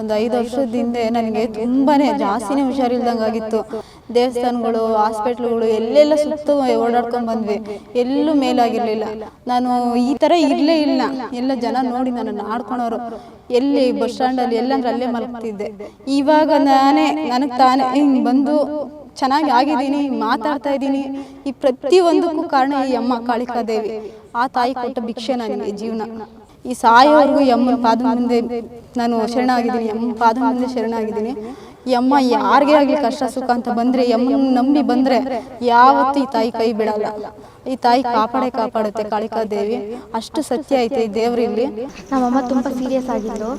ಒಂದು ಐದು ವರ್ಷದ ಹಿಂದೆ ನನಗೆ ತುಂಬಾನೇ ಜಾಸ್ತಿನೇ ಹುಷಾರಿಲ್ದಂಗಾಗಿತ್ತು. ದೇವಸ್ಥಾನಗಳು ಹಾಸ್ಪಿಟ್ಲ್ಗಳು ಎಲ್ಲೆಲ್ಲ ಸುತ್ತ ಓಡಾಡ್ಕೊಂಡು ಬಂದ್ವಿ. ಎಲ್ಲೂ ಮೇಲಾಗಿರ್ಲಿಲ್ಲ. ನಾನು ಈ ಥರ ಇರಲೇ ಇಲ್ಲ. ಎಲ್ಲ ಜನ ನೋಡಿ ನನ್ನನ್ನು ಆಡ್ಕೊಳೋರು ಎಲ್ಲಿ ಬಸ್ ಸ್ಟ್ಯಾಂಡಲ್ಲಿ ಎಲ್ಲಂದ್ರೆ ಅಲ್ಲೇ ಮಲಗ್ತಿದ್ದೆ. ಇವಾಗ ನಾನೇ ನನಗೆ ತಾನೇ ಹಿಂಗೆ ಬಂದು ಚೆನ್ನಾಗಿ ಆಗಿದ್ದೀನಿ ಮಾತಾಡ್ತಾ ಇದ್ದೀನಿ. ಈ ಪ್ರತಿಯೊಂದಕ್ಕೂ ಕಾರಣ ಈ ಅಮ್ಮ ಕಾಳಿಕಾದೇವಿ ಆ ತಾಯಿ ಕೊಟ್ಟ ಭಿಕ್ಷೆ ನನಗೆ ಜೀವನ. ಈ ಸಾಯೋವರೆಗೂ ಯಮ್ಮನ ಪಾದ ಮುಂದೆ ನಾನು ಶರಣಾಗಿದ್ದೀನಿ ಯಮ್ಮನ ಪಾದ ಮುಂದೆ ಶರಣಾಗಿದ್ದೀನಿ. ಈ ಅಮ್ಮ ಯಾರಿಗೇ ಆಗಲಿ ಕಷ್ಟ ಸುಖ ಅಂತ ಬಂದರೆ ಯಮ್ಮನ ನಂಬಿ ಬಂದರೆ ಯಾವತ್ತೂ ಈ ತಾಯಿ ಕೈ ಬಿಡಲ್ಲ. ಈ ತಾಯಿ ಕಾಪಾಡೇ ಕಾಪಾಡುತ್ತೆ ಕಾಳಿಕಾ ದೇವಿ. ಅಷ್ಟು ಸತ್ಯ ಐತೆ ಈ ದೇವ್ರಿಲ್ಲಿ ನಮ್ಮಮ್ಮ ತುಂಬ ಸೀರಿಯಸ್ ಆಗಿದ್ರು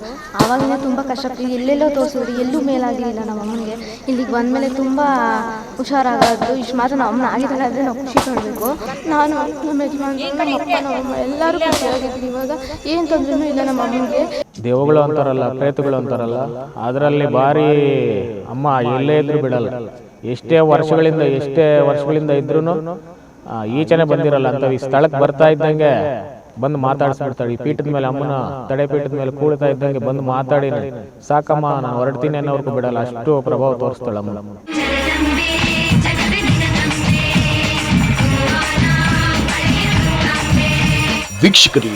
ಆವಾಗಲೇ ತುಂಬ ಕಷ್ಟ ಎಲ್ಲೆಲ್ಲೋ ತೋರಿಸಿದ್ರು. ಎಲ್ಲೂ ಮೇಲಾಗಿರಲಿಲ್ಲ ನಮ್ಮಮ್ಮನಿಗೆ. ಇಲ್ಲಿಗೆ ಬಂದಮೇಲೆ ತುಂಬ ಹುಷಾರಾಗೋದು. ಇಷ್ಟು ಮಾತ್ರ ನಮ್ಮ ಅಮ್ಮನ ಆಗಿದ್ದಾಳೆ ಅಂದರೆ ನಾವು ಖುಷಿ ಪಡಬೇಕು. ನಾನು ನಮ್ಮ ಯಜಮಾನ ನಮ್ಮ ಅಪ್ಪ ನಮ್ಮಮ್ಮ ಎಲ್ಲರೂ ಖುಷಿಯಾಗಿದ್ವಿ ಇವಾಗ ಏನು ತೊಂದರೆನೂ ಇಲ್ಲ ನಮ್ಮ ಅಮ್ಮನಿಗೆ ದೇವಗಳು ಅಂತಾರಲ್ಲ, ಪ್ರೇತಗಳು ಅಂತಾರಲ್ಲ, ಅದರಲ್ಲಿ ಭಾರಿ ಅಮ್ಮ ಎಲ್ಲೇ ಇದ್ರೂ ಬಿಡಲ್ಲ. ಎಷ್ಟೇ ವರ್ಷಗಳಿಂದ ಎಷ್ಟೇ ವರ್ಷಗಳಿಂದ ಇದ್ರೂ ಈಚೆನೆ ಬಂದಿರಲ್ಲ. ಅಂತ ಈ ಸ್ಥಳಕ್ಕೆ ಬರ್ತಾ ಇದ್ದಂಗೆ ಬಂದು ಮಾತಾಡಿಸ್ಬಿಡ್ತಾಳೆ. ಈ ಪೀಠದ ಮೇಲೆ ಅಮ್ಮನ ತಡೆ ಪೀಠದ ಮೇಲೆ ಕೂಳ್ತಾ ಇದ್ದಂಗೆ ಬಂದು ಮಾತಾಡಿ ಸಾಕಮ್ಮ, ನಾನು ಹೊರಡ್ತೀನಿ ಅನ್ನೋರ್ಗೂ ಬಿಡಲ್ಲ. ಅಷ್ಟು ಪ್ರಭಾವ ತೋರಿಸ್ತಾಳೆ ಅಮ್ಮ ವೀಕ್ಷಕರೇ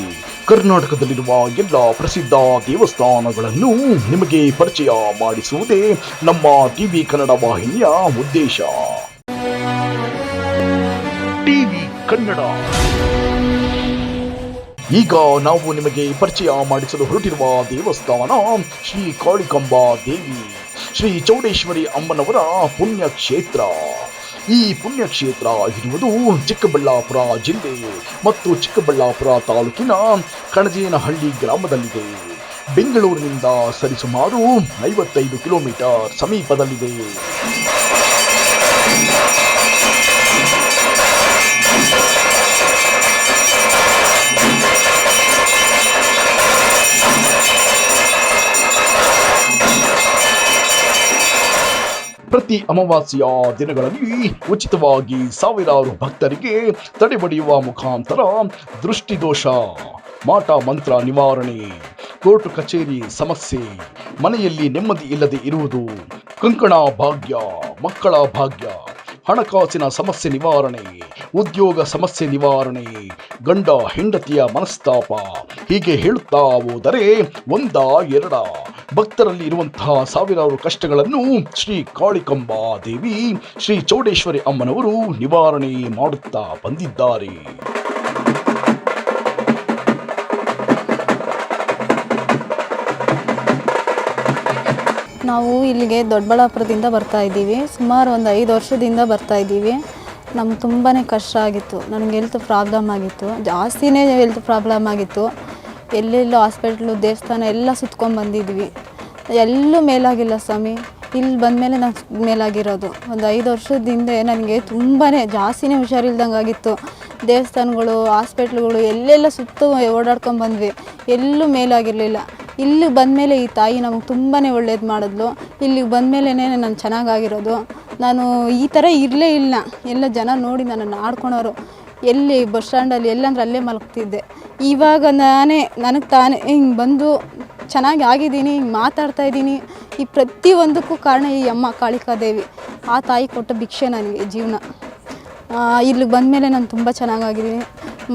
ಕರ್ನಾಟಕದಲ್ಲಿರುವ ಎಲ್ಲ ಪ್ರಸಿದ್ಧ ದೇವಸ್ಥಾನಗಳನ್ನು ನಿಮಗೆ ಪರಿಚಯ ಮಾಡಿಸುವುದೇ ನಮ್ಮ ಟಿವಿ ಕನ್ನಡ ವಾಹಿನಿಯ ಉದ್ದೇಶ. ಟಿವಿ ಕನ್ನಡ. ಈಗ ನಾವು ನಿಮಗೆ ಪರಿಚಯ ಮಾಡಿಸಲು ಹೊರಟಿರುವ ದೇವಸ್ಥಾನ ಶ್ರೀ ಕಾಳಿಕಂಬ ದೇವಿ, ಶ್ರೀ ಚೌಡೇಶ್ವರಿ ಅಮ್ಮನವರ ಪುಣ್ಯ ಕ್ಷೇತ್ರ ಈ ಪುಣ್ಯಕ್ಷೇತ್ರ ಇರುವುದು ಚಿಕ್ಕಬಳ್ಳಾಪುರ ಜಿಲ್ಲೆ ಮತ್ತು ಚಿಕ್ಕಬಳ್ಳಾಪುರ ತಾಲೂಕಿನ ಕಣಜೇನಹಳ್ಳಿ ಗ್ರಾಮದಲ್ಲಿದೆ. ಬೆಂಗಳೂರಿನಿಂದ ಸರಿಸುಮಾರು ಐವತ್ತೈದು ಕಿಲೋಮೀಟರ್ ಸಮೀಪದಲ್ಲಿದೆ. ಪ್ರತಿ ಅಮಾವಾಸ್ಯ ದಿನಗಳಲ್ಲಿ ಉಚಿತವಾಗಿ ಸಾವಿರಾರು ಭಕ್ತರಿಗೆ ತಡೆಬಡಿಯುವ ಮುಖಾಂತರ ದೃಷ್ಟಿದೋಷ, ಮಾಟ ಮಂತ್ರ ನಿವಾರಣೆ, ಕೋರ್ಟು ಕಚೇರಿ ಸಮಸ್ಯೆ, ಮನೆಯಲ್ಲಿ ನೆಮ್ಮದಿ ಇಲ್ಲದೆ ಇರುವುದು, ಕಂಕಣ ಭಾಗ್ಯ, ಮಕ್ಕಳ ಭಾಗ್ಯ ಹಣಕಾಸಿನ ಸಮಸ್ಯೆ ನಿವಾರಣೆ, ಉದ್ಯೋಗ ಸಮಸ್ಯೆ ನಿವಾರಣೆ, ಗಂಡ ಹೆಂಡತಿಯ ಮನಸ್ತಾಪ, ಹೀಗೆ ಹೇಳುತ್ತಾ ಹೋದರೆ ಒಂದ ಎರಡ. ಭಕ್ತರಲ್ಲಿ ಇರುವಂತಹ ಸಾವಿರಾರು ಕಷ್ಟಗಳನ್ನು ಶ್ರೀ ಕಾಳಿಕಂಬಾ ದೇವಿ, ಶ್ರೀ ಚೌಡೇಶ್ವರಿ ಅಮ್ಮನವರು ನಿವಾರಣೆ ಮಾಡುತ್ತಾ ಬಂದಿದ್ದಾರೆ. ನಾವು ಇಲ್ಲಿಗೆ ದೊಡ್ಡಬಳ್ಳಾಪುರದಿಂದ ಬರ್ತಾ ಇದ್ದೀವಿ. ಸುಮಾರು ಒಂದು ಐದು ವರ್ಷದಿಂದ ಬರ್ತಾ ಇದ್ದೀವಿ. ನಮ್ಗೆ ತುಂಬಾ ಕಷ್ಟ ಆಗಿತ್ತು. ನನಗೆ ಹೆಲ್ತ್ ಪ್ರಾಬ್ಲಮ್ ಆಗಿತ್ತು. ಜಾಸ್ತಿನೇ ಹೆಲ್ತ್ ಪ್ರಾಬ್ಲಮ್ ಆಗಿತ್ತು. ಎಲ್ಲೆಲ್ಲೋ ಹಾಸ್ಪಿಟ್ಲು ದೇವಸ್ಥಾನ ಎಲ್ಲ ಸುತ್ಕೊಂಡು ಬಂದಿದ್ವಿ. ಎಲ್ಲೂ ಮೇಲಾಗಿಲ್ಲ ಸ್ವಾಮಿ. ಇಲ್ಲಿ ಬಂದಮೇಲೆ ನಾನು ಮೇಲಾಗಿರೋದು. ಒಂದು ಐದು ವರ್ಷದಿಂದ ನನಗೆ ತುಂಬಾ ಜಾಸ್ತಿನೇ ಹುಷಾರಿಲ್ದಂಗೆ ಆಗಿತ್ತು. ದೇವಸ್ಥಾನಗಳು ಹಾಸ್ಪಿಟ್ಲ್ಗಳು ಎಲ್ಲೆಲ್ಲ ಸುತ್ತ ಓಡಾಡ್ಕೊಂಡು ಬಂದ್ವಿ. ಎಲ್ಲೂ ಮೇಲಾಗಿರಲಿಲ್ಲ. ಇಲ್ಲಿಗೆ ಬಂದಮೇಲೆ ಈ ತಾಯಿ ನಮಗೆ ತುಂಬಾ ಒಳ್ಳೇದು ಮಾಡಿದ್ಲು. ಇಲ್ಲಿಗೆ ಬಂದಮೇಲೆ ನಾನು ಚೆನ್ನಾಗಾಗಿರೋದು. ನಾನು ಈ ಥರ ಇರಲೇ ಇಲ್ಲ. ಎಲ್ಲ ಜನ ನೋಡಿ ನನ್ನನ್ನು ಆಡ್ಕೊಳೋರು. ಎಲ್ಲಿ ಬಸ್ ಸ್ಟ್ಯಾಂಡಲ್ಲಿ ಎಲ್ಲಂದ್ರೆ ಅಲ್ಲೇ ಮಲಗ್ತಿದ್ದೆ. ಇವಾಗ ನಾನೇ, ನನಗೆ ತಾನೇ ಹಿಂಗೆ ಬಂದು ಚೆನ್ನಾಗಿ ಆಗಿದ್ದೀನಿ, ಹಿಂಗೆ ಮಾತಾಡ್ತಾ ಇದ್ದೀನಿ. ಈ ಪ್ರತಿಯೊಂದಕ್ಕೂ ಕಾರಣ ಈ ಅಮ್ಮ ಕಾಳಿಕಾದೇವಿ ಆ ತಾಯಿ ಕೊಟ್ಟ ಭಿಕ್ಷೆ ನನಗೆ ಜೀವನ. ಇಲ್ಲಿಗೆ ಬಂದಮೇಲೆ ನಾನು ತುಂಬ ಚೆನ್ನಾಗಾಗಿದ್ದೀನಿ.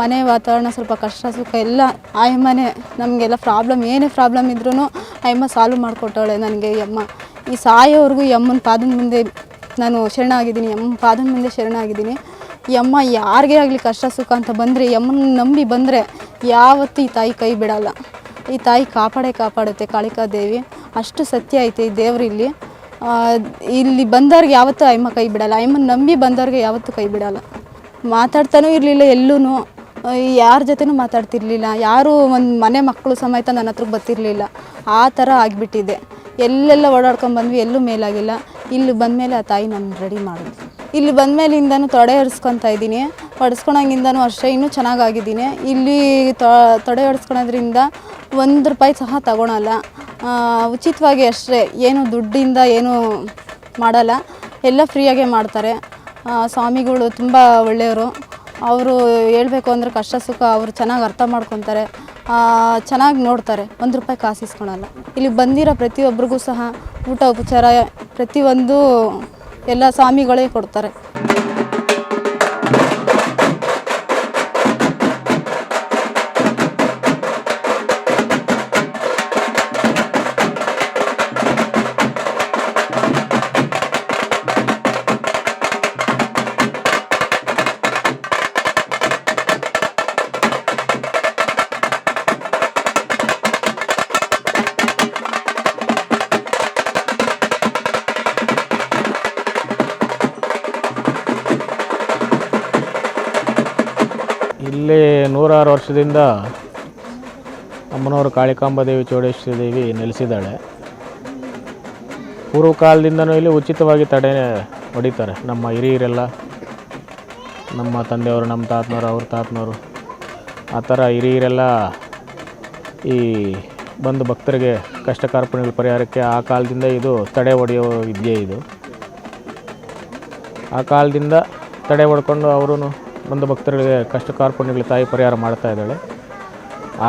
ಮನೆ ವಾತಾವರಣ ಸ್ವಲ್ಪ ಕಷ್ಟ, ಸುಖ ಎಲ್ಲ ಆಯಮ್ಮನೇ ನಮಗೆಲ್ಲ ಪ್ರಾಬ್ಲಮ್ ಏನೇ ಪ್ರಾಬ್ಲಮ್ ಇದ್ರೂ ಆಯಮ್ಮ ಸಾಲ್ವ್ ಮಾಡಿಕೊಟ್ಟವಳೆ ನನಗೆ ಅಮ್ಮ. ಈ ಸಾಯೋವರೆಗೂ ಅಮ್ಮನ ಪಾದದ ಮುಂದೆ ನಾನು ಶರಣಾಗಿದ್ದೀನಿ ಅಮ್ಮ ಪಾದದ ಮುಂದೆ ಶರಣಾಗಿದ್ದೀನಿ ಈ ಅಮ್ಮ ಯಾರಿಗೇ ಆಗಲಿ ಕಷ್ಟ, ಸುಖ ಅಂತ ಬಂದರೆ ಅಮ್ಮನ ನಂಬಿ ಬಂದರೆ ಯಾವತ್ತೂ ಈ ತಾಯಿ ಕೈ ಬಿಡಲ್ಲ. ಈ ತಾಯಿ ಕಾಪಾಡೇ ಕಾಪಾಡುತ್ತೆ ಕಾಳಿಕಾ ದೇವಿ. ಅಷ್ಟು ಸತ್ಯ ಐತೆ ಈ ದೇವರು ಇಲ್ಲಿ. ಇಲ್ಲಿ ಬಂದವ್ರಿಗೆ ಯಾವತ್ತೂ ಅಯ್ಯಮ್ಮ ಕೈ ಬಿಡಲ್ಲ. ಅಯ್ಯಮ್ಮನ ನಂಬಿ ಬಂದವ್ರಿಗೆ ಯಾವತ್ತೂ ಕೈ ಬಿಡಲ್ಲ. ಮಾತಾಡ್ತಾನೂ ಇರಲಿಲ್ಲ ಎಲ್ಲೂ ಯಾರ ಜೊತೆನೂ ಮಾತಾಡ್ತಿರ್ಲಿಲ್ಲ. ಯಾರು ಒಂದು ಮನೆ ಮಕ್ಕಳು ಸಮೇತ ನನ್ನ ಹತ್ರಕ್ಕೆ ಬರ್ತಿರ್ಲಿಲ್ಲ. ಆ ಥರ ಆಗಿಬಿಟ್ಟಿದೆ. ಎಲ್ಲೆಲ್ಲ ಓಡಾಡ್ಕೊಂಡು ಬಂದ್ವಿ, ಎಲ್ಲೂ ಮೇಲಾಗಿಲ್ಲ. ಇಲ್ಲಿ ಬಂದಮೇಲೆ ಆ ತಾಯಿ ನಾನು ರೆಡಿ ಮಾಡಿದ್ವಿ ಇಲ್ಲಿ ಬಂದಮೇಲಿಂದನೂ ತೊಡೆ ಹೊಡ್ಸ್ಕೊತಾ ಇದ್ದೀನಿ. ಹೊಡೆಸ್ಕೊಳಂಗಿಂದನೂ ಅಷ್ಟೇ, ಇನ್ನೂ ಚೆನ್ನಾಗಾಗಿದ್ದೀನಿ. ಇಲ್ಲಿ ತೊಡೆ ಹೊಡೆಸ್ಕೊಳೋದ್ರಿಂದ ಒಂದು ರೂಪಾಯಿ ಸಹ ತಗೊಳಲ್ಲ. ಉಚಿತವಾಗಿ ಅಷ್ಟೇ, ಏನು ದುಡ್ಡಿಂದ ಏನು ಮಾಡಲ್ಲ. ಎಲ್ಲ ಫ್ರೀಯಾಗೆ ಮಾಡ್ತಾರೆ. ಸ್ವಾಮಿಗಳು ತುಂಬ ಒಳ್ಳೆಯವರು. ಅವರು ಹೇಳಬೇಕು ಅಂದರೆ ಕಷ್ಟ ಸುಖ, ಅವರು ಚೆನ್ನಾಗಿ ಅರ್ಥ ಮಾಡ್ಕೊತಾರೆ. ಚೆನ್ನಾಗಿ ನೋಡ್ತಾರೆ. ಒಂದು ರೂಪಾಯಿ ಕಾಸು ಇಸ್ಕೊಳಲ್ಲ. ಇಲ್ಲಿ ಬಂದಿರೋ ಪ್ರತಿಯೊಬ್ಬರಿಗೂ ಸಹ ಊಟ ಉಪಚಾರ ಪ್ರತಿಯೊಂದು ಎಲ್ಲ ಸ್ವಾಮಿಗಳೇ ಕೊಡ್ತಾರೆ. ಇಲ್ಲಿ ನೂರಾರು ವರ್ಷದಿಂದ ಅಮ್ಮನವರು ಕಾಳಿಕಾಂಬ ದೇವಿ ಚೌಡೇಶ್ವರಿ ದೇವಿ ನೆಲೆಸಿದ್ದಾಳೆ. ಪೂರ್ವ ಕಾಲದಿಂದನೂ ಇಲ್ಲಿ ಉಚಿತವಾಗಿ ತಡೆ ಹೊಡಿತಾರೆ. ನಮ್ಮ ಹಿರಿಯರೆಲ್ಲ, ನಮ್ಮ ತಂದೆಯವರು, ನಮ್ಮ ತಾತನವರು, ಅವ್ರ ತಾತನವರು, ಆ ಥರ ಹಿರಿಯರೆಲ್ಲ ಈ ಬಂದು ಭಕ್ತರಿಗೆ ಕಷ್ಟ ಕಾರ್ಪಣ್ಯಗಳ ಪರಿಹಾರಕ್ಕೆ ಆ ಕಾಲದಿಂದ ಇದು ತಡೆ ಹೊಡೆಯೋ ವಿದ್ಯೆ ಇದು. ಆ ಕಾಲದಿಂದ ತಡೆ ಹೊಡ್ಕೊಂಡು ಅವರು ಬಂದು ಭಕ್ತರಿಗೆ ಕಷ್ಟ ಕಾರ್ಪಣ್ಯಗಳ ತಾಯಿ ಪರಿಹಾರ ಮಾಡ್ತಾ ಇದ್ದಾಳೆ.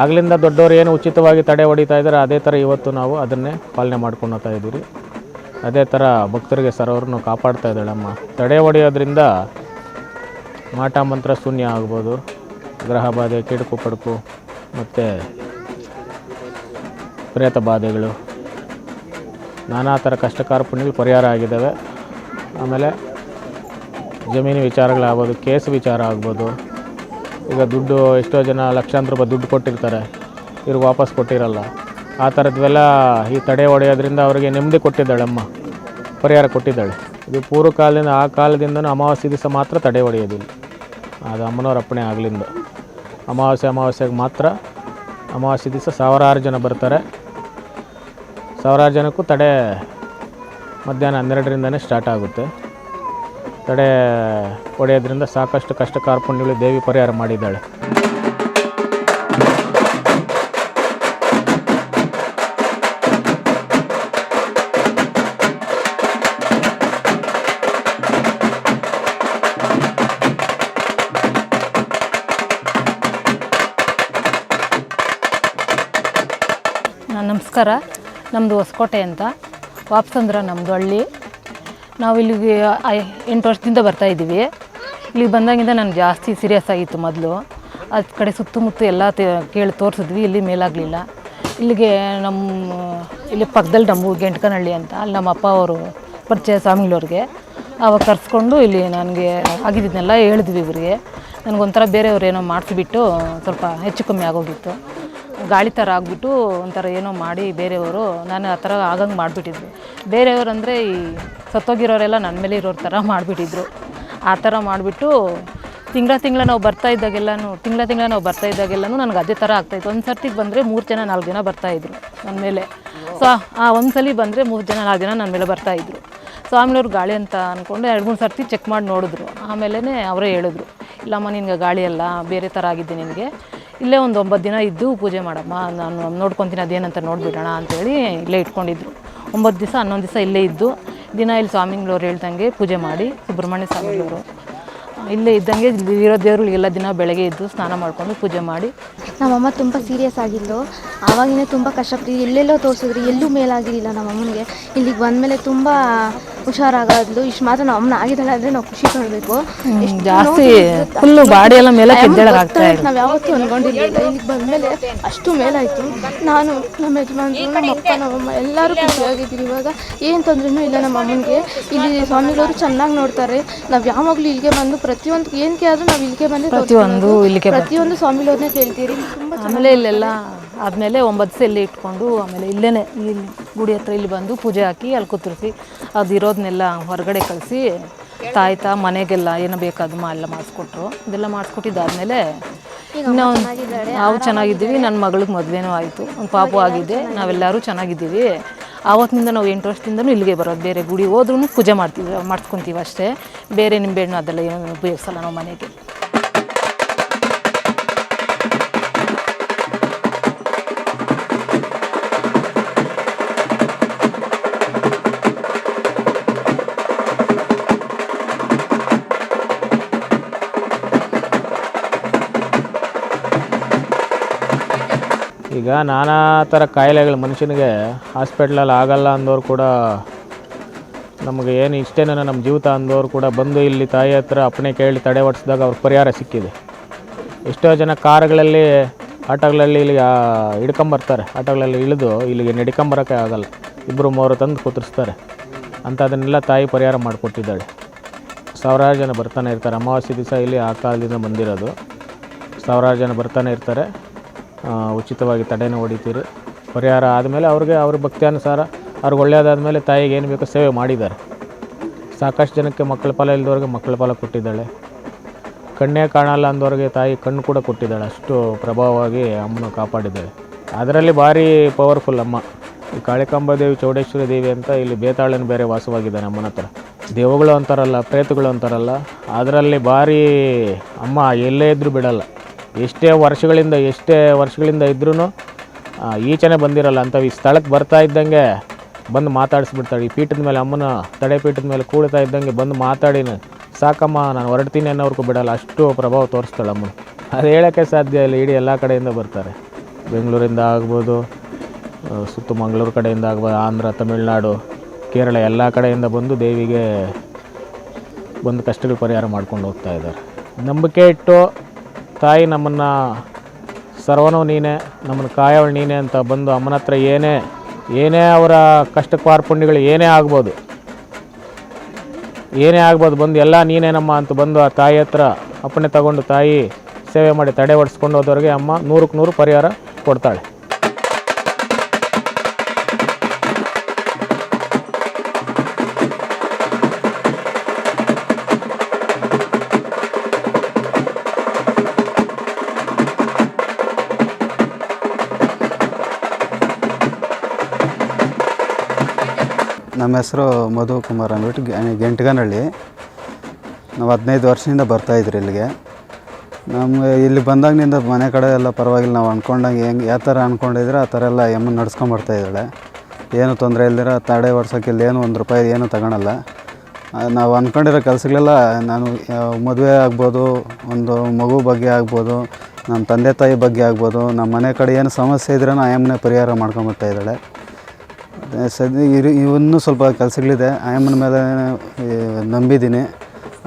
ಆಗಲಿಂದ ದೊಡ್ಡವರು ಏನು ಉಚಿತವಾಗಿ ತಡೆ ಹೊಡಿತಾ ಇದ್ದಾರೆ, ಅದೇ ಥರ ಇವತ್ತು ನಾವು ಅದನ್ನೇ ಪಾಲನೆ ಮಾಡ್ಕೊಂಡು ಹೋಗ್ತಾ ಇದ್ದೀವಿ ಅದೇ ಥರ ಭಕ್ತರಿಗೆ ಸರ್ವರನ್ನು ಕಾಪಾಡ್ತಾ ಇದ್ದಾಳೆ ಅಮ್ಮ. ತಡೆ ಹೊಡೆಯೋದ್ರಿಂದ ಮಾಟ ಮಂತ್ರ ಶೂನ್ಯ ಆಗ್ಬೋದು, ಗ್ರಹ ಬಾಧೆ ಕಿಡುಕು ಪಡುಕು ಮತ್ತು ಪ್ರೇತ ಬಾಧೆಗಳು. ನಾನಾ ಥರ ಕಷ್ಟ ಕಾರ್ಪಣ್ಯಗಳು ಪರಿಹಾರ ಆಗಿದ್ದಾವೆ. ಆಮೇಲೆ ಜಮೀನು ವಿಚಾರಗಳಾಗ್ಬೋದು ಕೇಸ್ ವಿಚಾರ ಆಗ್ಬೋದು. ಈಗ ದುಡ್ಡು ಎಷ್ಟೋ ಜನ ಲಕ್ಷಾಂತರ ರೂಪಾಯಿ ದುಡ್ಡು ಕೊಟ್ಟಿರ್ತಾರೆ. ಇವ್ರಿಗೆ ವಾಪಸ್ ಕೊಟ್ಟಿರಲ್ಲ. ಆ ಥರದ್ವೆಲ್ಲ ಈ ತಡೆ ಹೊಡೆಯೋದ್ರಿಂದ ಅವರಿಗೆ ನೆಮ್ಮದಿ ಕೊಟ್ಟಿದ್ದಾಳೆ ಅಮ್ಮ. ಪರಿಹಾರ ಕೊಟ್ಟಿದ್ದಾಳೆ. ಇದು ಪೂರ್ವ ಕಾಲದಿಂದ, ಆ ಕಾಲದಿಂದನೂ ಅಮಾವಾಸ್ಯೆ ದಿವಸ ಮಾತ್ರ ತಡೆ ಹೊಡೆಯೋದಿಲ್ಲ. ಅದು ಅಮ್ಮನವ್ರ ಅಪ್ಪಣೆ ಆಗಲಿಂದ. ಅಮಾವಾಸ್ಯೆ, ಅಮಾವಾಸ್ಯೆಗೆ ಮಾತ್ರ ಅಮಾವಾಸ್ಯೆ ದಿವಸ ಸಾವಿರಾರು ಜನ ಬರ್ತಾರೆ. ಸಾವಿರಾರು ಜನಕ್ಕೂ ತಡೆ ಮಧ್ಯಾಹ್ನ ಹನ್ನೆರಡರಿಂದನೇ ಸ್ಟಾರ್ಟ್ ಆಗುತ್ತೆ. ತಡೆ ಹೊಡೆಯೋದ್ರಿಂದ ಸಾಕಷ್ಟು ಕಷ್ಟ ಕಾರ್ಪಣ್ಯಗಳು ದೇವಿ ಪರಿಹಾರ ಮಾಡಿದ್ದಾಳೆ. ನಮಸ್ಕಾರ. ನಮ್ಮದು ಹೊಸಕೋಟೆ ಅಂತ. ವಾಪಸಂದ್ರ ನಮ್ಮದು ಹಳ್ಳಿ. ನಾವು ಇಲ್ಲಿಗೆ ಎಂಟು ವರ್ಷದಿಂದ ಬರ್ತಾ ಇದ್ದೀವಿ. ಇಲ್ಲಿಗೆ ಬಂದಾಗಿಂದ ನಾನು ಜಾಸ್ತಿ ಸೀರಿಯಸ್ ಆಗಿತ್ತು ಮೊದಲು. ಅದು ಕಡೆ ಸುತ್ತಮುತ್ತ ಎಲ್ಲ ಕೇಳಿ ತೋರಿಸಿದ್ವಿ, ಇಲ್ಲಿ ಮೇಲಾಗಲಿಲ್ಲ. ಇಲ್ಲಿಗೆ ನಮ್ಮ, ಇಲ್ಲಿ ಪಕ್ಕದಲ್ಲಿ ನಮ್ಮ ಗೆಂಟ್ಕನಹಳ್ಳಿ ಅಂತ, ಅಲ್ಲಿ ನಮ್ಮ ಅಪ್ಪ ಅವರು ಪರಿಚಯ ಸ್ವಾಮಿಗಳವ್ರಿಗೆ. ಅವಾಗ ಕರೆಸ್ಕೊಂಡು ಇಲ್ಲಿ ನನಗೆ ಆಗಿದ್ದನ್ನೆಲ್ಲ ಹೇಳಿದ್ವಿ ಇವರಿಗೆ. ನನಗೊಂಥರ ಬೇರೆಯವ್ರು ಏನೋ ಮಾಡಿಸಿಬಿಟ್ಟು ಸ್ವಲ್ಪ ಹೆಚ್ಚು ಕಮ್ಮಿ ಆಗೋಗಿತ್ತು. ಗಾಳಿ ಥರ ಆಗಿಬಿಟ್ಟು ಒಂಥರ ಏನೋ ಮಾಡಿ ಬೇರೆಯವರು, ನಾನು ಆ ಥರ ಆಗಂಗೆ ಮಾಡಿಬಿಟ್ಟಿದ್ರು ಬೇರೆಯವರು ಅಂದರೆ ಈ ಸತ್ತೋಗಿರೋರೆಲ್ಲ ನನ್ನ ಮೇಲೆ ಇರೋರ ಥರ ಮಾಡಿಬಿಟ್ಟಿದ್ರು. ಆ ಥರ ಮಾಡಿಬಿಟ್ಟು ತಿಂಗಳ ತಿಂಗಳ ನಾವು ಬರ್ತಾ ಇದ್ದಾಗೆಲ್ಲನೂ, ತಿಂಗಳ ತಿಂಗಳ ನಾವು ಬರ್ತಾ ಇದ್ದಾಗೆಲ್ಲನೂ ನನಗೆ ಅದೇ ಥರ ಆಗ್ತಾಯಿತ್ತು ಒಂದು ಸರ್ತಿಗೆ ಬಂದರೆ ಮೂರು ಜನ ನಾಲ್ಕು ಜನ ಬರ್ತಾಯಿದ್ರು ನನ್ನ ಮೇಲೆ. ಸೊ ಆ ಒಂದು ಸಲ ಬಂದರೆ ಮೂರು ಜನ ನಾಲ್ಕು ಜನ ನನ್ನ ಮೇಲೆ ಬರ್ತಾಯಿದ್ರು ಸ್ವಾಮಿನವ್ರು ಗಾಳಿ ಅಂತ ಅಂದ್ಕೊಂಡು ಎರಡು ಮೂರು ಸರ್ತಿ ಚೆಕ್ ಮಾಡಿ ನೋಡಿದ್ರು. ಆಮೇಲೆ ಅವರೇ ಹೇಳಿದ್ರು, ಇಲ್ಲಮ್ಮ ನಿನಗೆ ಗಾಳಿ ಅಲ್ಲ, ಬೇರೆ ಥರ ಆಗಿದೆ ನಿನಗೆ. ಇಲ್ಲೇ ಒಂದು ಒಂಬತ್ತು ದಿನ ಇದ್ದು ಪೂಜೆ ಮಾಡಮ್ಮ, ನಾನು ನೋಡ್ಕೊತೀನಿ ಅದೇನಂತ ನೋಡಿಬಿಡೋಣ ಅಂತೇಳಿ ಇಲ್ಲೇ ಇಟ್ಕೊಂಡಿದ್ರು. ಒಂಬತ್ತು ದಿವಸ ಹನ್ನೊಂದು ದಿವಸ ಇಲ್ಲೇ ಇದ್ದು ದಿನ ಇಲ್ಲಿ ಸ್ವಾಮಿಗಳವ್ರು ಹೇಳ್ದಂಗೆ ಪೂಜೆ ಮಾಡಿ ಸುಬ್ರಹ್ಮಣ್ಯ ಸ್ವಾಮಿಗಳವರು. ಇಲ್ಲೇ ಇದ್ದಂಗೆ ಇರೋ ದೇವರುಗಳಿಗೆಲ್ಲ ದಿನ ಬೆಳಗ್ಗೆ ಎದ್ದು ಸ್ನಾನ ಮಾಡ್ಕೊಂಡು ಪೂಜೆ ಮಾಡಿ. ನಮ್ಮಮ್ಮ ತುಂಬ ಸೀರಿಯಸ್ ಆಗಿದ್ಲು ಆವಾಗಿನ ತುಂಬ ಕಷ್ಟಪಟ್ಟು ಎಲ್ಲೆಲ್ಲೋ ತೋರಿಸಿದ್ರು ಎಲ್ಲೂ ಮೇಲಾಗಿರಲಿಲ್ಲ ನಮ್ಮಮ್ಮನಿಗೆ ಇಲ್ಲಿಗೆ ಬಂದಮೇಲೆ ತುಂಬ ಹುಷಾರಾಗದ್ಲು. ಇಷ್ಟು ಮಾತ್ರ ನಮ್ಮ ಅಮ್ಮನ ಆಗಿದ್ದಾಳೆ ಅಂದರೆ ನಾವು ಖುಷಿ ಪಡಬೇಕು. ಜಾಸ್ತಿ ಫುಲ್ಲು ಬಾಡಿ ಎಲ್ಲ ಮೇಲೆ ನಾವು ಯಾವತ್ತೂ ಅನ್ಕೊಂಡಿರ್ಲಿಲ್ಲ. ಇಲ್ಲಿಗೆ ಬಂದಮೇಲೆ ಅಷ್ಟು ಮೇಲಾಯಿತು. ನಾನು ನಮ್ಮ ಯಜಮಾನ್ರು ನಮ್ಮ ಅಪ್ಪ ನಮ್ಮಮ್ಮ ಎಲ್ಲರೂ ಖುಷಿಯಾಗಿದ್ದೀರಿ ಇವಾಗ ಏನು ತೊಂದರೆನೂ ಇಲ್ಲ ನಮ್ಮ ಅಮ್ಮನಿಗೆ. ಇಲ್ಲಿ ಸ್ವಾಮಿಗಳವರು ಚೆನ್ನಾಗಿ ನೋಡ್ತಾರೆ. ನಾವು ಯಾವಾಗಲೂ ಇಲ್ಲಿಗೆ ಬಂದು ಪ್ರತಿಯೊಂದು ಏನಕ್ಕೆ ಆದರೂ ನಾವು ಇಲ್ಲಿಗೆ ಬಂದು ಪ್ರತಿಯೊಂದು ಇಲ್ಲಿಗೆ ಪ್ರತಿಯೊಂದು ಸ್ವಾಮಿಗಳವ್ರನ್ನೇ ಕೇಳ್ತೀರಿ. ತುಂಬ ಆಮೇಲೆ ಇಲ್ಲೆಲ್ಲ ಆದಮೇಲೆ ಒಂಬತ್ತು ದಿವಸ ಇಟ್ಕೊಂಡು ಆಮೇಲೆ ಇಲ್ಲೇ ಇಲ್ಲಿ ಗುಡಿ ಹತ್ರ ಇಲ್ಲಿ ಬಂದು ಪೂಜೆ ಹಾಕಿ ಅಲ್ಲಿ ಕುತ್ತರಿಸಿ ಅದು ಇರೋದನ್ನೆಲ್ಲ ಹೊರಗಡೆ ಕಳಿಸಿ ತಾಯ್ತಾ ಮನೆಗೆಲ್ಲ ಏನು ಬೇಕಾದ ಮಾ ಎಲ್ಲ ಮಾಡಿಸ್ಕೊಟ್ರು. ಇದೆಲ್ಲ ಮಾಡಿಸ್ಕೊಟ್ಟಿದ್ದಾದಮೇಲೆ ಇನ್ನೂ ನಾವು ಚೆನ್ನಾಗಿದ್ದೀವಿ ನನ್ನ ಮಗಳಿಗೆ ಮದುವೆನೂ ಆಯಿತು. ಒಂದು ಪಾಪು ಆಗಿದೆ ನಾವೆಲ್ಲರೂ ಚೆನ್ನಾಗಿದ್ದೀವಿ. ಆವತ್ತಿನಿಂದ ನಾವು ಎಂಟು ವರ್ಷದಿಂದಲೂ ಇಲ್ಲಿಗೆ ಬರೋದು ಬೇರೆ ಗುಡಿ ಹೋದ್ರೂ ಪೂಜೆ ಮಾಡ್ತೀವಿ ಮಾಡಿಸ್ಕೊತೀವಿ ಅಷ್ಟೇ. ಬೇರೆ ನಿಂಬೆಹಣ್ಣು ಅದೆಲ್ಲ ಏನು ಉಪಯೋಗಿಸಲ್ಲ ನಾವು ಮನೆಗೆ. ಈಗ ನಾನಾ ಥರ ಕಾಯಿಲೆಗಳು ಮನುಷ್ಯನಿಗೆ ಹಾಸ್ಪಿಟ್ಲಲ್ಲಿ ಆಗಲ್ಲ ಅಂದವ್ರು ಕೂಡ ನಮಗೆ ಏನು ಇಷ್ಟೇನೋ ನಮ್ಮ ಜೀವಿತ ಅಂದವ್ರು ಕೂಡ ಬಂದು ಇಲ್ಲಿ ತಾಯಿ ಹತ್ರ ಅಪ್ಪಣೆ ಕೇಳಿ ತಡೆ ಒಡಿಸಿದಾಗ ಅವ್ರಿಗೆ ಪರಿಹಾರ ಸಿಕ್ಕಿದೆ. ಎಷ್ಟೋ ಜನ ಕಾರುಗಳಲ್ಲಿ, ಆಟೋಗಳಲ್ಲಿ ಇಲ್ಲಿ ಹಿಡ್ಕೊಂಬರ್ತಾರೆ. ಆಟೋಗಳಲ್ಲಿ ಇಳಿದು ಇಲ್ಲಿಗೆ ನಡ್ಕೊಂಬರೋಕ್ಕೆ ಆಗಲ್ಲ. ಇಬ್ಬರು ಮೂವರು ತಂದು ಕುದುರಿಸ್ತಾರೆ. ಅದನ್ನೆಲ್ಲ ತಾಯಿ ಪರಿಹಾರ ಮಾಡಿಕೊಟ್ಟಿದ್ದಾಳೆ. ಸಾವಿರಾರು ಜನ ಬರ್ತಾನೆ ಇರ್ತಾರೆ. ಅಮಾವಾಸ್ಯೆ ದಿವಸ ಇಲ್ಲಿ ಆ ಕಾಲದಿಂದ ಬಂದಿರೋದು. ಸಾವಿರಾರು ಜನ ಬರ್ತಾನೆ ಇರ್ತಾರೆ. ಉಚಿತವಾಗಿ ತಡೆಯನ್ನು ಹೊಡಿತೀರಿ. ಪರಿಹಾರ ಆದಮೇಲೆ ಅವ್ರಿಗೆ ಅವ್ರ ಭಕ್ತಿಯಾನುಸಾರ ಅವ್ರಿಗೆ ಒಳ್ಳೆಯದಾದಮೇಲೆ ತಾಯಿಗೆ ಏನು ಬೇಕೋ ಸೇವೆ ಮಾಡಿದ್ದಾರೆ. ಸಾಕಷ್ಟು ಜನಕ್ಕೆ ಮಕ್ಕಳ ಫಲ ಇಲ್ದವ್ರಿಗೆ ಮಕ್ಕಳ ಫಲ ಕೊಟ್ಟಿದ್ದಾಳೆ. ಕಣ್ಣೇ ಕಾಣಲ್ಲ ಅಂದವ್ರಿಗೆ ತಾಯಿ ಕಣ್ಣು ಕೂಡ ಕೊಟ್ಟಿದ್ದಾಳೆ. ಅಷ್ಟು ಪ್ರಭಾವವಾಗಿ ಅಮ್ಮನ ಕಾಪಾಡಿದ್ದಾಳೆ. ಅದರಲ್ಲಿ ಭಾರಿ ಪವರ್ಫುಲ್ ಅಮ್ಮ. ಈ ಕಾಳಿಕಾಂಬ ದೇವಿ, ಚೌಡೇಶ್ವರಿ ದೇವಿ ಅಂತ ಇಲ್ಲಿ ಬೇತಾಳನ ಬೇರೆ ವಾಸವಾಗಿದ್ದಾನೆ ಅಮ್ಮನ ಹತ್ರ. ದೇವಗಳು ಅಂತಾರಲ್ಲ, ಪ್ರೇತಗಳು ಅಂತಾರಲ್ಲ, ಅದರಲ್ಲಿ ಭಾರಿ ಅಮ್ಮ ಎಲ್ಲೇ ಇದ್ದರೂ ಬಿಡಲ್ಲ. ಎಷ್ಟೇ ವರ್ಷಗಳಿಂದ ಎಷ್ಟೇ ವರ್ಷಗಳಿಂದ ಇದ್ರೂ ಈಚೆನೇ ಬಂದಿರಲ್ಲ ಅಂತ ಈ ಸ್ಥಳಕ್ಕೆ ಬರ್ತಾ ಇದ್ದಂಗೆ ಬಂದು ಮಾತಾಡಿಸ್ಬಿಡ್ತಾಳೆ. ಈ ಪೀಠದ ಮೇಲೆ ಅಮ್ಮನ ತಡೆ ಪೀಠದ ಮೇಲೆ ಕೂಳ್ತಾ ಇದ್ದಂಗೆ ಬಂದು ಮಾತಾಡಿ ಸಾಕಮ್ಮ, ನಾನು ಹೊರಡ್ತೀನಿ ಅನ್ನೋರ್ಗೂ ಬಿಡಲ್ಲ, ಅಷ್ಟು ಪ್ರಭಾವ ತೋರಿಸ್ತಾಳೆ ಅಮ್ಮನ. ಅದು ಹೇಳೋಕ್ಕೆ ಸಾಧ್ಯ ಇಲ್ಲ, ಇಡೀ ಎಲ್ಲ ಕಡೆಯಿಂದ ಬರ್ತಾರೆ. ಬೆಂಗಳೂರಿಂದ ಆಗ್ಬೋದು ಸುತ್ತ ಮಂಗಳೂರು ಕಡೆಯಿಂದ ಆಗ್ಬೋದು, ಆಂಧ್ರ, ತಮಿಳುನಾಡು, ಕೇರಳ ಎಲ್ಲ ಕಡೆಯಿಂದ ಬಂದು ದೇವಿಗೆ ಬಂದು ಕಷ್ಟಗಳು ಪರಿಹಾರ ಮಾಡ್ಕೊಂಡು ಹೋಗ್ತಾ ಇದ್ದಾರೆ. ನಂಬಿಕೆ ಇಟ್ಟು ತಾಯಿ ನಮ್ಮನ್ನು ಸರ್ವನೂ ನೀನೇ, ನಮ್ಮನ್ನು ಕಾಯವಳು ನೀನೇ ಅಂತ ಬಂದು ಅಮ್ಮನ ಹತ್ರ ಏನೇ ಏನೇ ಅವರ ಕಷ್ಟ ಕಾರ್ಪಣ್ಯಗಳು ಏನೇ ಆಗ್ಬೋದು ಏನೇ ಆಗ್ಬೋದು ಬಂದು ಎಲ್ಲ ನೀನೇನಮ್ಮ ಅಂತ ಬಂದು ಆ ತಾಯಿ ಹತ್ರ ಅಪ್ಪಣೆ ತಗೊಂಡು ತಾಯಿ ಸೇವೆ ಮಾಡಿ ತಡೆ ಒಡಿಸ್ಕೊಂಡು ಹೋದವ್ರಿಗೆ ಅಮ್ಮ ನೂರಕ್ಕೆ ನೂರು ಪರಿಹಾರ ಕೊಡ್ತಾಳೆ. ನಮ್ಮ ಹೆಸರು ಮಧು ಕುಮಾರ್ ಅಂದ್ಬಿಟ್ಟು ಗೆಂಟ್ಗನಹಳ್ಳಿ. ನಾವು ಹದಿನೈದು ವರ್ಷದಿಂದ ಬರ್ತಾಯಿದ್ರು ಇಲ್ಲಿಗೆ. ನಮಗೆ ಇಲ್ಲಿ ಬಂದಾಗಿನಿಂದ ಮನೆ ಕಡೆ ಎಲ್ಲ ಪರವಾಗಿಲ್ಲ. ನಾವು ಅಂದ್ಕೊಂಡಂಗೆ ಹೆಂಗೆ ಯಾವ ಥರ ಅಂದ್ಕೊಂಡಿದ್ರೆ ಆ ಥರ ಎಲ್ಲ ಎಮ್ಮನ್ನು ನಡ್ಸ್ಕೊಂಬರ್ತಾಯಿದ್ದಾಳೆ ಏನು ತೊಂದರೆ ಇಲ್ದಿರ ತಡೆ ಓಡ್ಸೋಕೆ ಇಲ್ಲಿ ಏನು ಒಂದು ರೂಪಾಯಿ ಏನು ತಗೊಳಲ್ಲ. ನಾವು ಅಂದ್ಕೊಂಡಿರೋ ಕೆಲಸಗಳೆಲ್ಲ ನಾನು ಮದುವೆ ಆಗ್ಬೋದು, ಒಂದು ಮಗು ಬಗ್ಗೆ ಆಗ್ಬೋದು, ನಮ್ಮ ತಂದೆ ತಾಯಿ ಬಗ್ಗೆ ಆಗ್ಬೋದು, ನಮ್ಮ ಮನೆ ಕಡೆ ಏನು ಸಮಸ್ಯೆ ಇದ್ರೆ ಆ ಎಮ್ಮನೆ ಪರಿಹಾರ ಮಾಡ್ಕೊಂಬರ್ತಾಯಿದ್ದಾಳೆ ಸದ್ಯ ಇರು ಇವನ್ನೂ ಸ್ವಲ್ಪ ಕೆಲಸಗಳಿದೆ. ಆಯಮ್ಮನ ಮೇಲೆ ನಂಬಿದ್ದೀನಿ.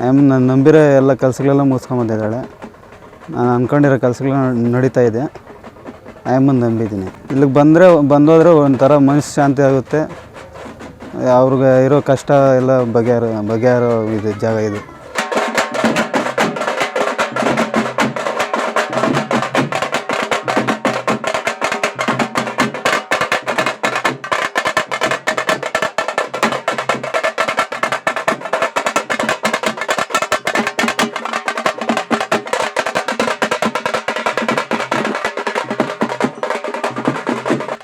ಆಯಮ್ಮನ ನಾನು ನಂಬಿರೋ ಎಲ್ಲ ಕೆಲಸಗಳೆಲ್ಲ ಮುಗಿಸ್ಕೊಂಬಂದಿದ್ದಾಳೆ ನಾನು ಅಂದ್ಕೊಂಡಿರೋ ಕೆಲಸಗಳು ನಡೀತಾ ಇದೆ. ಆಯಮ್ಮನ ನಂಬಿದ್ದೀನಿ. ಇಲ್ಲಿಗೆ ಬಂದರೆ, ಬಂದೋದ್ರೆ ಒಂಥರ ಮನಸ್ಸು ಶಾಂತಿ ಆಗುತ್ತೆ. ಅವ್ರಿಗೆ ಇರೋ ಕಷ್ಟ ಎಲ್ಲ ಬಗೆಹರ ಬಗೆಹರೋ ಇದು ಜಾಗ ಇದು.